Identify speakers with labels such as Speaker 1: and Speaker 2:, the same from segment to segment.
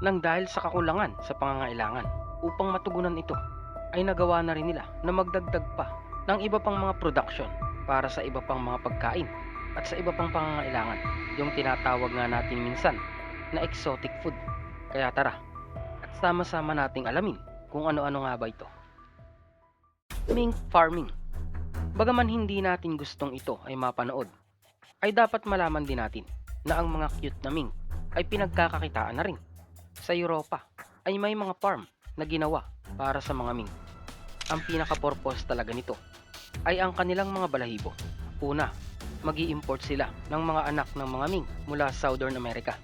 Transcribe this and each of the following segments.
Speaker 1: Nang dahil sa kakulangan sa pangangailangan upang matugunan ito, ay nagawa na rin nila na magdagdag pa ng iba pang mga production para sa iba pang mga pagkain at sa iba pang pangangailangan. Yung tinatawag nga natin minsan na exotic food. Kaya tara, at sama-sama nating alamin kung ano-ano nga ba ito. Mink farming. Bagaman hindi natin gustong ito ay mapanood, ay dapat malaman din natin na ang mga cute na mink ay pinagkakakitaan na rin. Sa Europa ay may mga farm na ginawa para sa mga mink. Ang pinaka-purpose talaga nito ay ang kanilang mga balahibo. Una, mag import sila ng mga anak ng mga mink mula Southern America.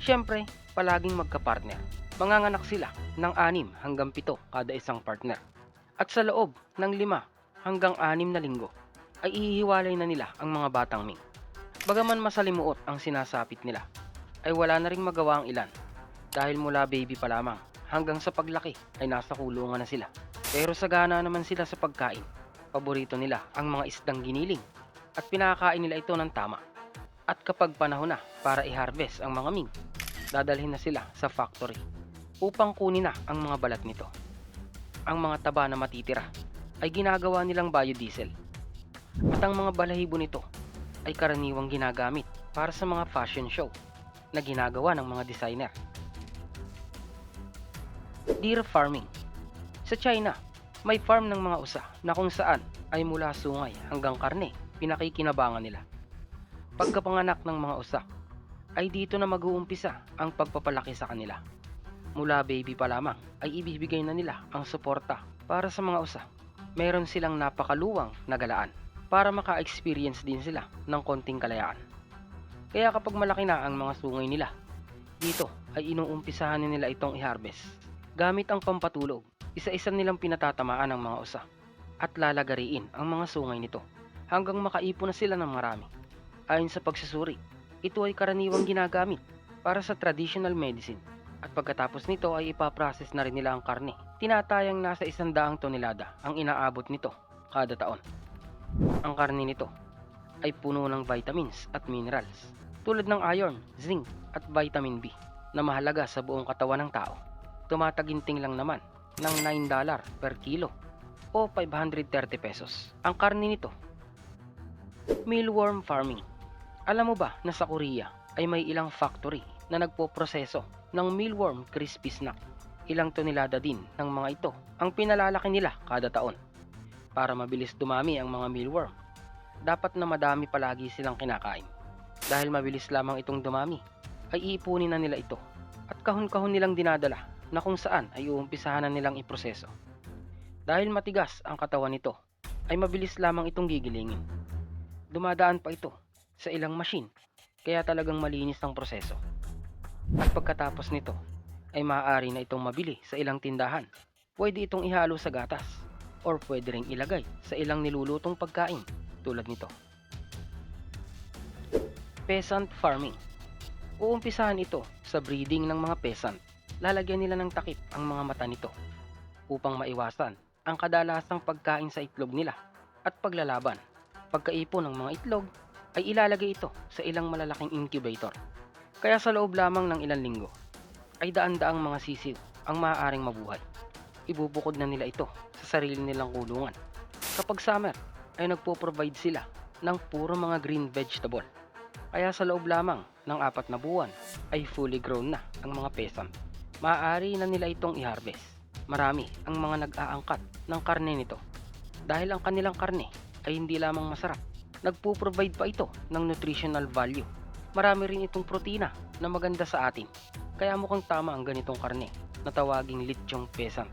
Speaker 1: Siyempre, palaging magka-partner. Manganganak sila ng anim hanggang pito kada isang partner. At sa loob ng lima hanggang anim na linggo ay ihihiwalay na nila ang mga batang mink. Bagaman masalimuot ang sinasapit nila, ay wala na ring magawa ang ilan dahil mula baby pa lamang hanggang sa paglaki ay nasa kulungan na sila. Pero sagana naman sila sa pagkain. Paborito nila ang mga isdang giniling at pinakain nila ito ng tama. At kapag panahon na para i-harvest ang mga mink, dadalhin na sila sa factory upang kunin na ang mga balat nito. Ang mga taba na matitira ay ginagawa nilang biodiesel. At ang mga balahibo nito ay karaniwang ginagamit para sa mga fashion show na ginagawa ng mga designer. Deer farming. Sa China, may farm ng mga usa na kung saan ay mula sungay hanggang karne pinakikinabangan nila. Pagkapanganak ng mga usa, ay dito na mag-uumpisa ang pagpapalaki sa kanila. Mula baby pa lamang ay ibibigay na nila ang suporta para sa mga usa. Meron silang napakaluwang na galaan para maka-experience din sila ng konting kalayaan. Kaya kapag malaki na ang mga sungay nila, dito ay inuumpisahan nila itong i-harvest. Gamit ang pampatulog, isa-isa nilang pinatatamaan ang mga usa at lalagariin ang mga sungay nito hanggang makaipon na sila ng marami. Ayon sa pagsusuri, ito ay karaniwang ginagamit para sa traditional medicine at pagkatapos nito ay ipaprocess na rin nila ang karne. Tinatayang nasa isandaang tonelada ang inaabot nito kada taon. Ang karne nito ay puno ng vitamins at minerals tulad ng iron, zinc at vitamin B na mahalaga sa buong katawan ng tao. Tumataginting lang naman ng $9 per kilo o 530 pesos. Ang karne nito, mealworm farming. Alam mo ba na sa Korea ay may ilang factory na nagpoproseso ng mealworm crispy snack. Ilang tonelada din ng mga ito ang pinalalaki nila kada taon. Para mabilis dumami ang mga mealworm, dapat na madami palagi silang kinakain. Dahil mabilis lamang itong dumami, ay iipunin na nila ito at kahon-kahon nilang dinadala na kung saan ay uumpisahan na nilang iproseso. Dahil matigas ang katawan nito, ay mabilis lamang itong gigilingin. Dumadaan pa ito sa ilang machine, kaya talagang malinis ang proseso. At pagkatapos nito, ay maaari na itong mabili sa ilang tindahan. Pwede itong ihalo sa gatas, or pwede ring ilagay sa ilang nilulutong pagkain tulad nito. Peasant farming. Uumpisahan ito sa breeding ng mga peasant. Lalagyan nila ng takip ang mga mata nito upang maiwasan ang kadalasang pagkain sa itlog nila at paglalaban. Pagkaipon ng mga itlog ay ilalagay ito sa ilang malalaking incubator. Kaya sa loob lamang ng ilang linggo ay daan-daang mga sisiw ang maaaring mabuhay. Ibubukod na nila ito sa sarili nilang kulungan. Kapag summer ay nagpo-provide sila ng puro mga green vegetable. Kaya sa loob lamang ng apat na buwan ay fully grown na ang mga peasant. Maaari na nila itong i-harvest. Marami ang mga nag-aangkat ng karne nito. Dahil ang kanilang karne ay hindi lamang masarap, nagpo-provide pa ito ng nutritional value. Marami rin itong protina na maganda sa atin. Kaya mukhang tama ang ganitong karne na tawaging lechong peasant.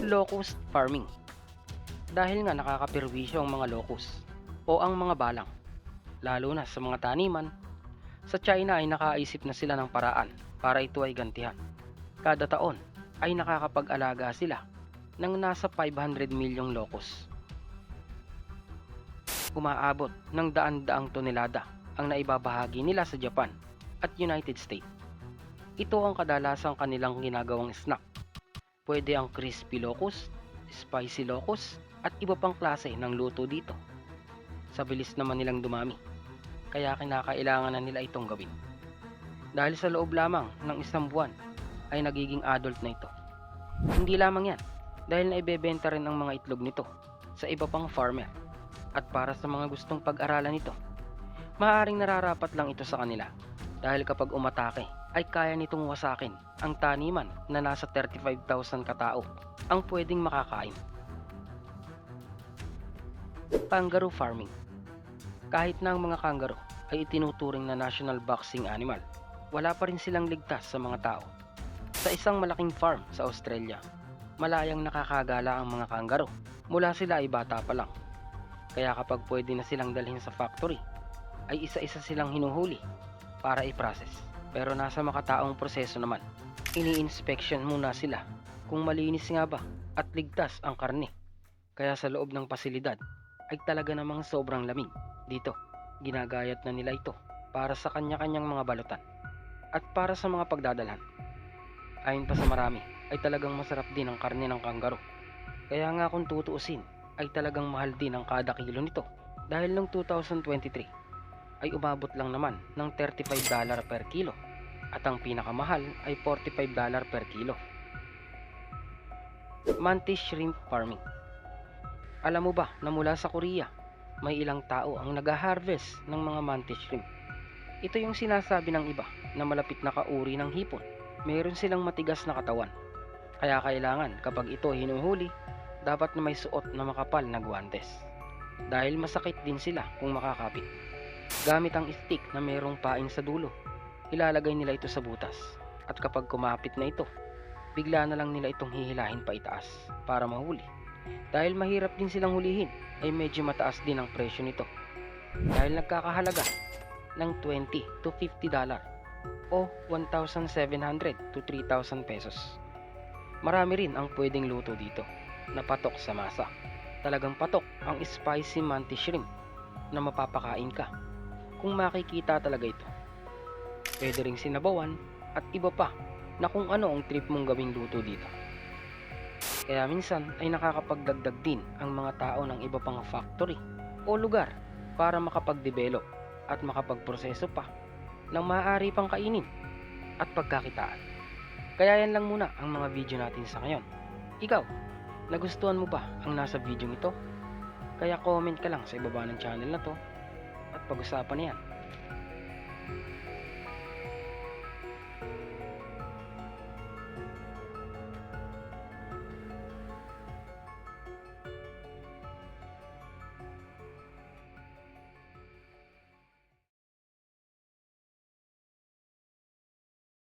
Speaker 1: Locust farming. Dahil nga nakakapirwisyo ang mga locust o ang mga balang, lalo na sa mga taniman, sa China ay nakaisip na sila ng paraan para ito ay gantihan. Kada taon ay nakakapag-alaga sila ng nasa 500 milyong locust. Umaabot ng daan-daang tonelada ang naibabahagi nila sa Japan at United States. Ito ang kadalasang kanilang ginagawang snack. Pwede ang crispy locust, spicy locust, at iba pang klase ng luto dito. Sa bilis naman nilang dumami, kaya kinakailangan na nila itong gawin. Dahil sa loob lamang ng isang buwan ay nagiging adult na ito. Hindi lamang yan, dahil naibebenta rin ang mga itlog nito sa iba pang farmer. At para sa mga gustong pag-aralan ito, maaaring nararapat lang ito sa kanila dahil kapag umatake ay kaya nitong wasakin ang taniman na nasa 35,000 katao ang pwedeng makakain. Kangaroo farming Kahit na ang mga kangaroo ay itinuturing na national boxing animal, wala pa rin silang ligtas sa mga tao. Sa isang malaking farm sa Australia, malayang nakakagala ang mga kangaroo mula sila ay bata pa lang. Kaya kapag pwede na silang dalhin sa factory, ay isa-isa silang hinuhuli para i-process. Pero nasa makataong proseso naman, ini-inspection muna sila kung malinis nga ba at ligtas ang karne. Kaya sa loob ng pasilidad ay talaga namang sobrang lamig. Dito, ginagayat na nila ito para sa kanya-kanyang mga balutan at para sa mga pagdadalhan. Ayon pa sa marami, ay talagang masarap din ang karne ng kangaroo. Kaya nga kung tutuusin, ay talagang mahal din ang kada kilo nito. Dahil noong 2023, ay umabot lang naman ng $35 per kilo at ang pinakamahal ay $45 per kilo. Mantis Shrimp Farming Alam mo ba na mula sa Korea, may ilang tao ang nag-harvest ng mga mantis shrimp. Ito yung sinasabi ng iba na malapit na kauri ng hipon. Meron silang matigas na katawan. Kaya kailangan kapag ito hinuhuli, dapat na may suot na makapal na guwantes. Dahil masakit din sila kung makakapit. Gamit ang stick na mayroong pain sa dulo, ilalagay nila ito sa butas. At kapag kumapit na ito, bigla na lang nila itong hihilahin pa itaas para mahuli. Dahil mahirap din silang hulihin, ay medyo mataas din ang presyo nito. Dahil nagkakahalaga ng 20 to 50 dollar o 1,700 to 3,000 pesos. Marami rin ang pwedeng luto dito na patok sa masa. Talagang patok ang spicy mantis shrimp na mapapakain ka kung makikita talaga ito. Pwede ring sinabawan at iba pa na kung ano ang trip mong gawing luto dito. Kaya minsan ay nakakapagdagdag din ang mga tao ng iba pang factory o lugar para makapag-develop at makapagproseso pa ng maaari pang kainin at pagkakitaan. Kaya yan lang muna ang mga video natin sa ngayon. Ikaw, nagustuhan mo ba ang nasa video ito? Kaya comment ka lang sa ibaba ng channel na to at pag-usapan na yan.